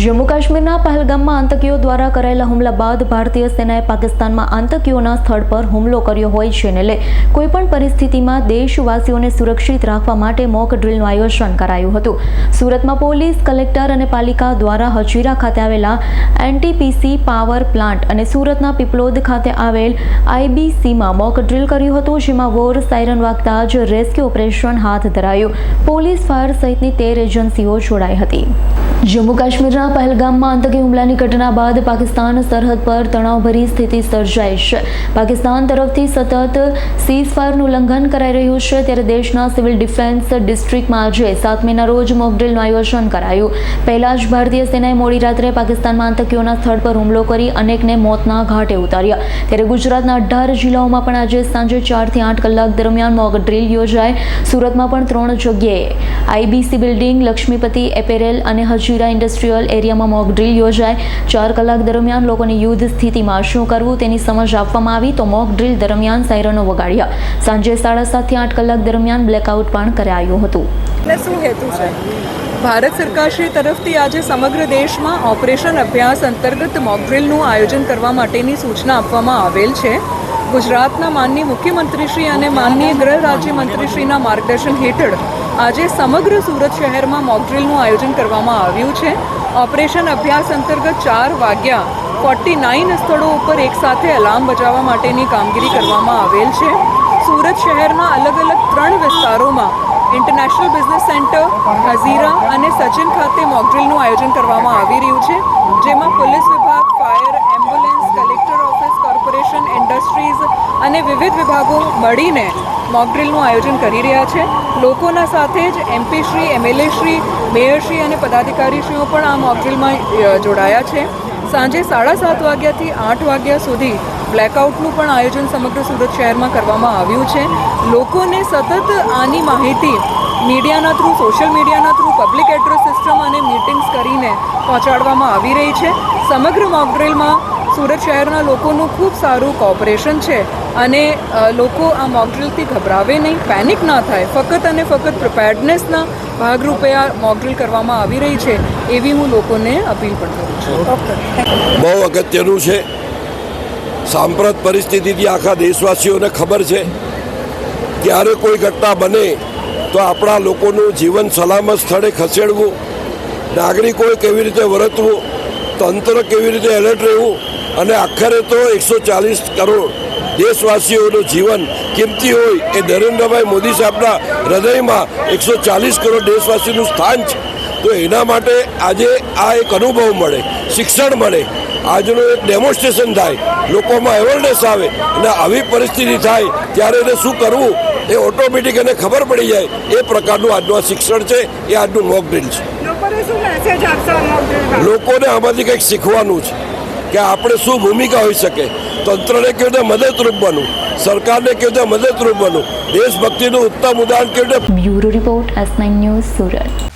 જમ્મુ કાશ્મીરના પહેલગામમાં આતંકીઓ દ્વારા કરાયેલા હુમલા બાદ ભારતીય સેનાએ પાકિસ્તાનમાં આતંકીઓના સ્થળ પર હુમલો કર્યો હોય છે ને લઈ કોઈપણ પરિસ્થિતિમાં દેશવાસીઓને સુરક્ષિત રાખવા માટે મોક ડ્રિલનું આયોજન કરાયું હતું. સુરતમાં પોલીસ, કલેક્ટર અને પાલિકા દ્વારા હજીરા ખાતે આવેલા એનટીપીસી પાવર પ્લાન્ટ અને સુરતના પીપલોદ ખાતે આવેલ આઈબીસીમાં મોક ડ્રિલ કર્યું હતું, જેમાં વોર સાયરન વાગતા જ રેસ્ક્યુ ઓપરેશન હાથ ધરાયું. પોલીસ ફાયર સહિતની તેર એજન્સીઓ જોડાઈ હતી. જમ્મુ કાશ્મીરના પહેલગામમાં આતંકી હુમલાની ઘટના બાદ પાકિસ્તાન સરહદ પર તણાવભરી સ્થિતિ સર્જાઈ છે. પાકિસ્તાન તરફથી સતત સીઝ ફાયરનું ઉલ્લંઘન કરાઈ રહ્યું છે. ત્યારે દેશના સિવિલ ડિફેન્સ ડિસ્ટ્રિક્ટમાં આજે સાત મેના રોજ મોકડ્રીલનું આયોજન કરાયું. પહેલા જ ભારતીય સેનાએ મોડી રાત્રે પાકિસ્તાનમાં આતંકીઓના સ્થળ પર હુમલો કરી અનેકને મોતના ઘાટે ઉતાર્યા. ત્યારે ગુજરાતના અઢાર જિલ્લાઓમાં પણ આજે સાંજે ચારથી આઠ કલાક દરમિયાન મોક ડ્રીલ યોજાય. સુરતમાં પણ ત્રણ જગ્યાએ આઈબીસી બિલ્ડિંગ, લક્ષ્મીપતિ એપેરેલ અને હજીરા ઇન્ડસ્ટ્રીયલ એરિયામાં મોક ડ્રીલ યોજાય. ચાર કલાક દરમિયાન લોકોને યુદ્ધ સ્થિતિમાં શું કરવું તેની સમજ આપવામાં આવી તો મોક ડ્રીલ દરમિયાન સાયરનો વગાડ્યા. સાંજે સાડા સાતથી આઠ કલાક દરમિયાન બ્લેકઆઉટ પણ કરાયું હતું. શું હેતુ છે? ભારત સરકારશ્રી તરફથી આજે સમગ્ર દેશમાં ઓપરેશન અભ્યાસ અંતર્ગત મોકડ્રીલનું આયોજન કરવા માટેની સૂચના આપવામાં આવેલ છે. ગુજરાતના માનનીય મુખ્યમંત્રીશ્રી અને માનનીય ગૃહ રાજ્યમંત્રીશ્રીના માર્ગદર્શન હેઠળ આજે સમગ્ર સુરત શહેરમાં મોકડ્રીલનું આયોજન કરવામાં આવ્યું છે. ઓપરેશન અભ્યાસ અંતર્ગત ચાર વાગ્યા ફોર્ટી નાઇન સ્થળો ઉપર એકસાથે અલાર્મ બજાવવા માટેની કામગીરી કરવામાં આવેલ છે. સુરત શહેરના અલગ અલગ ત્રણ વિસ્તારોમાં ઇન્ટરનેશનલ બિઝનેસ સેન્ટર અને સચિન ખાતે મોકડ્રીલનું આયોજન કરવામાં આવી રહ્યું છે, જેમાં પોલીસ વિભાગ, fire ambulance, collector office, corporation, industries અને વિવિધ વિભાગો મળીને મોકડ્રીલનું આયોજન કરી રહ્યા છે. લોકોના સાથે જ એમપી શ્રી, એમએલએ શ્રી મેયરશ્રી અને પદાધિકારીશ્રીઓ પણ આ મોકડ્રીલમાં જોડાયા છે. સાંજે સાડા સાત વાગ્યાથી આઠ વાગ્યા સુધી બ્લેકઆઉટનું પણ આયોજન સમગ્ર સુરત શહેરમાં કરવામાં આવ્યું છે. લોકોને સતત આની માહિતી મીડિયાના થ્રુ, સોશિયલ મીડિયાના થ્રુ, પબ્લિક એડ્રેસ સિસ્ટમ અને મીટિંગ્સ કરીને પહોંચાડવામાં આવી રહી છે. સમગ્ર મોકડ્રિલમાં સુરત શહેરના લોકોનું ખૂબ સારું કોઓપરેશન છે અને લોકો આ મોકડ્રિલથી ગભરાવે નહીં પેનિક ના થાય. ફક્ત અને ફક્ત પ્રિપેર્ડનેસના ભાગરૂપે આ મોકડ્રિલ કરવામાં આવી રહી છે એવી હું લોકોને અપીલ પણ કરું છું. બહુ અગત્યનું છે. સાંપ્રત પરિસ્થિતિથી આખા દેશવાસીઓને ખબર છે. ક્યારે કોઈ ઘટના બને તો આપણા લોકોનું જીવન સલામત સ્થળે ખસેડવું, નાગરિકોએ કેવી રીતે વર્તવું, તંત્ર કેવી રીતે એલર્ટ રહેવું, અને આખરે તો એકસો ચાલીસ કરોડ દેશવાસીઓનું જીવન કિંમતી હોય એ નરેન્દ્રભાઈ મોદી સાહેબના હૃદયમાં એકસો ચાલીસ કરોડ દેશવાસીનું સ્થાન છે. તો એના માટે આજે આ એક અનુભવ મળે, શિક્ષણ મળે આજનું એક ડેમોન્સ્ટ્રેશન થાય. લોકોમાં અવેરનેસ આવે અને આવી પરિસ્થિતિ થાય ત્યારે એને શું કરવું? એ ઓટોમેટિક એને ખબર પડી જાય. એ પ્રકારનું આજનું આ શિક્ષણ છે એ આજનું મોક ડ્રીલ છે. લોકોને શું મેસેજ આપશો મોકડ્રીલમાં લોકોને આમાંથી કંઈક શીખવાનું છે કે આપણે શું ભૂમિકા હોઈ શકે. તંત્રને કેવી રીતે મદદરૂપ બનવું સરકારને કેવી રીતે મદદરૂપ બનવું દેશભક્તિનું ઉત્તમ ઉદાહરણ કેવી રીતે bureau report S nine news Surat.